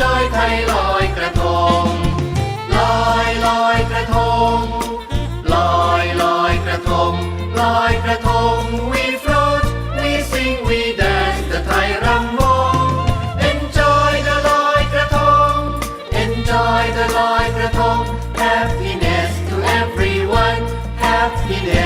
จอยไทยลอยกระทง ลอยลอยกระทง ลอยลอยกระทง ลอยกระทง we float we sing we dance แต่ไทยรำวง enjoy the ลอยกระทง enjoy the ลอยกระทง happiness to everyone happiness